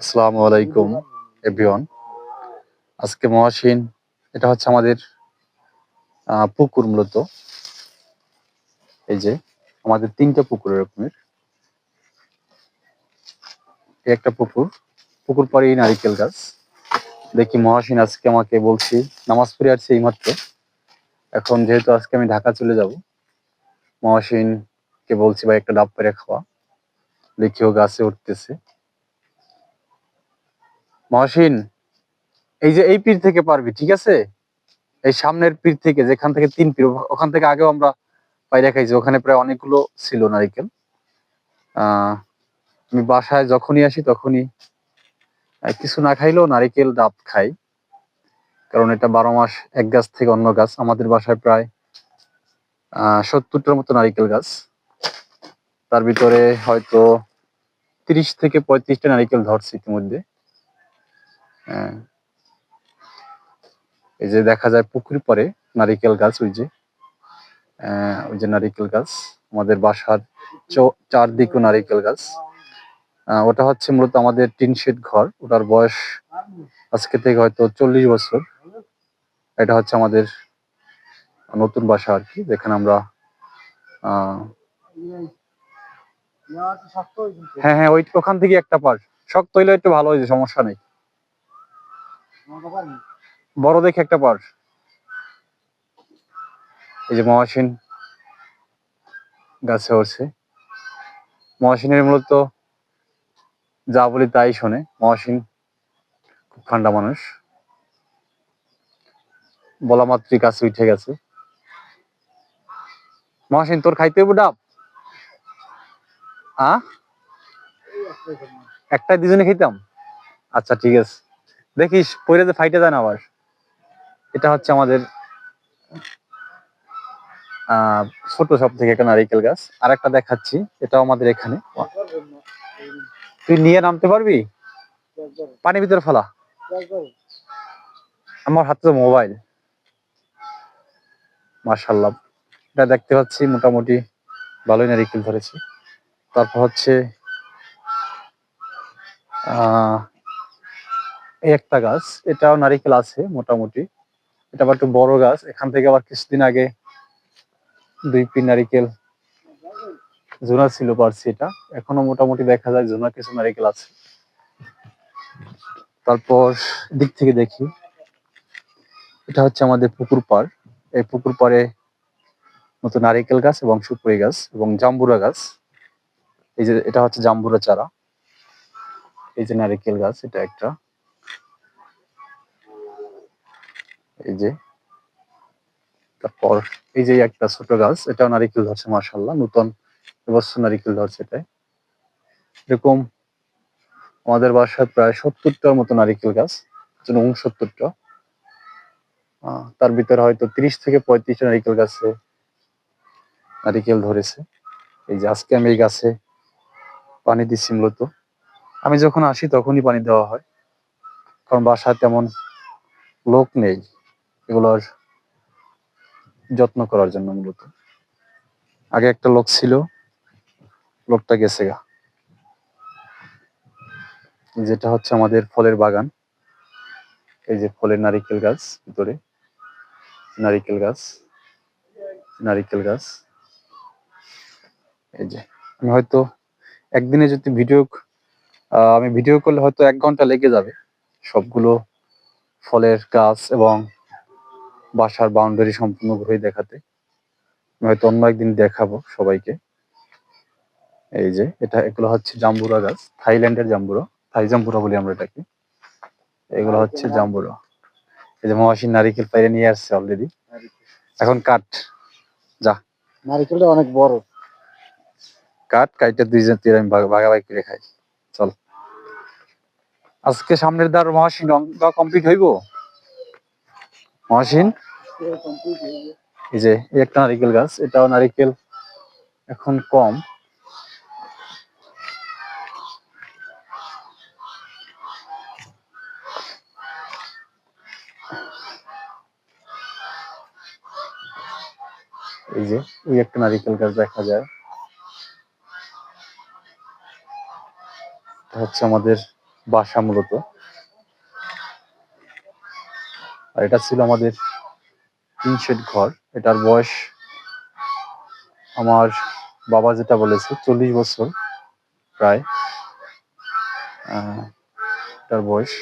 আসসালামু আলাইকুম এভরিওয়ান আজকে মহাসিন, এটা হচ্ছে আমাদের পুকুর মূলত। এই যে, আমাদের তিনটা পুকুর এরকমের। একটা পুকুর পুকুর পরেই নারিকেল গাছ। দেখি মহাসিন, আজকে আমাকে বলছি, নামাজ পড়ে আসছে এই মাত্র। এখন যেহেতু আজকে আমি ঢাকা চলে যাব মহাসিন কে বলছি ভাই একটা ডাব পেরে খাওয়া। দেখি ও গাছে উঠতেছে। মহাসিন, এই যে এই পীর থেকে পারবি, ঠিক আছে? এই সামনের পীর থেকে, যেখান থেকে তিন পীর, ওখান থেকে আগেও আমরা পাইরা খাইছি, ওখানে প্রায় অনেকগুলো ছিল নারিকেল। আমি বাসায় যখনই আসি তখনই কিছু না খাইলেও নারিকেল ডাব খাই। কারণ এটা বারো মাস এক গাছ থেকে অন্য গাছ, আমাদের বাসায় প্রায় সত্তরটার মতো নারিকেল গাছ। তার ভিতরে হয়তো তিরিশ থেকে পঁয়ত্রিশটা নারিকেল ধরছে ইতিমধ্যে। এই যে দেখা যায় পুকুর পরে নারিকেল গাছ, ওই যে ওই যে নারিকেল গাছ, আমাদের বাসার চৌ- চারদিকে নারিকেল গাছ। ওটা হচ্ছে মূলত আমাদের টিন শেড ঘর। ওটার বয়স আজকে থেকে হয়তো চল্লিশ বছর। এটা হচ্ছে আমাদের নতুন বাসা আর কি, যেখানে আমরা হ্যাঁ হ্যাঁ ওই ওখান থেকে একটা পার শক্ত হইলে একটু ভালো হয়েছে সমস্যা নেই। বড় দেখে একটা পার এই যে মহাসিন গাছে উঠছে মহাসিনের মূলত যা বলি তাই শোনে। মহাসিন খুব ঠান্ডা মানুষ। বলা মাত্রই গাছে উঠে গেছে। মহাসিন, তোর খাইতে হইব ডাব? আ? একটা দুজনে খেতাম আচ্ছা ঠিক আছে। দেখিস পরে যে ফাইটে যায় না আবার। এটা হচ্ছে আমাদের ছোট সব থেকে একটা নারিকেল গাছ। আর একটা দেখাচ্ছি, এটাও আমাদের এখানে। তুই নিয়ে নামতে পারবি? পানি ভিতরে ফেলা। আমার হাতে তো মোবাইল। মার্শাল্লাহ এটা দেখতে পাচ্ছি, মোটামুটি ভালোই নারিকেল ধরেছি। তারপর হচ্ছে, আহ এই একটা গাছ, এটাও নারিকেল আছে মোটামুটি। এটা আবার একটু বড় গাছ, এখান থেকে আবার কিছুদিন আগে দুই পিন নারিকেল জোনা ছিল পারছি এটা। এখনও মোটামুটি দেখা যায় জোনা কিছু নারিকেল আছে। তারপর দিক থেকে দেখি, এটা হচ্ছে আমাদের পুকুর পাড়। এই পুকুর পাড়ে নতুন নারিকেল গাছ এবং সুপুরি গাছ এবং জাম্বুরা গাছ। এই যে, এটা হচ্ছে জাম্বুরা চারা। এই যে নারিকেল গাছ, এটা একটা। এই যে। তারপর এই যে একটা ছোট গাছ, এটাও নারিকেল ধরছে মার্শাল্লাহ নতুন এবছর নারিকেল ধরছে এটাই এরকম আমাদের বাসায় প্রায় সত্তরটার মতো নারিকেল গাছ উনসত্তরটা। তার ভিতরে হয়তো তিরিশ থেকে পঁয়ত্রিশটা নারিকেল গাছে নারিকেল ধরেছে। এই যে আজকে আমি এই গাছে পানি দিচ্ছি মূলত। আমি যখন আসি তখনই পানি দেওয়া হয়, কারণ বাসায় তেমন লোক নেই। এগুলোর যত্ন করার জন্য মূলত। আগে একটা লোক ছিল, লোকটা গেছে গা। যেটা হচ্ছে আমাদের ফলের বাগান। এই যে ফলের নারিকেল গাছ ভিতরে। নারিকেল গাছ। নারিকেল গাছ। এই যে, আমি হয়তো একদিনে যদি ভিডিও আমি ভিডিও করলে হয়তো এক ঘণ্টা লেগে যাবে। সবগুলো ফলের গাছ এবং বাসার বাউন্ডারি সম্পূর্ণ ঘুরে দেখাতে। হয়তো অন্য একদিন দেখাবো সবাইকে। এই যে এটা এগুলো হচ্ছে জাম্বুরা গাছ থাইল্যান্ডের জাম্বুরা থাই জাম্বুরা বলি আমরা এটাকে। এগুলো হচ্ছে জাম্বুরা। এই যে মহাসিন নারিকেল পাইরে নিয়ে আসছে অলরেডি এখন কাট নারিকেলটা অনেক বড়। কাট কাইটা দুইজন তীর আমি ভাগ- ভাগাভাগি করে খাই। চল। আজকে সামনের দ্বার মহাসিন অঙ্ক কমপ্লিট হইব? মহাসিন। এই যে একটা নারিকেল গাছ, এটাও নারিকেল, এখন কম। এই যে, ওই একটা নারিকেল গাছ দেখা যায়। হচ্ছে আমাদের বাসা মূলত। আর এটা ছিল আমাদের তিন শেড ঘর। এটার বয়স আমার বাবা যেটা বলেছে চল্লিশ বছর প্রায়। আহ, এটার বয়স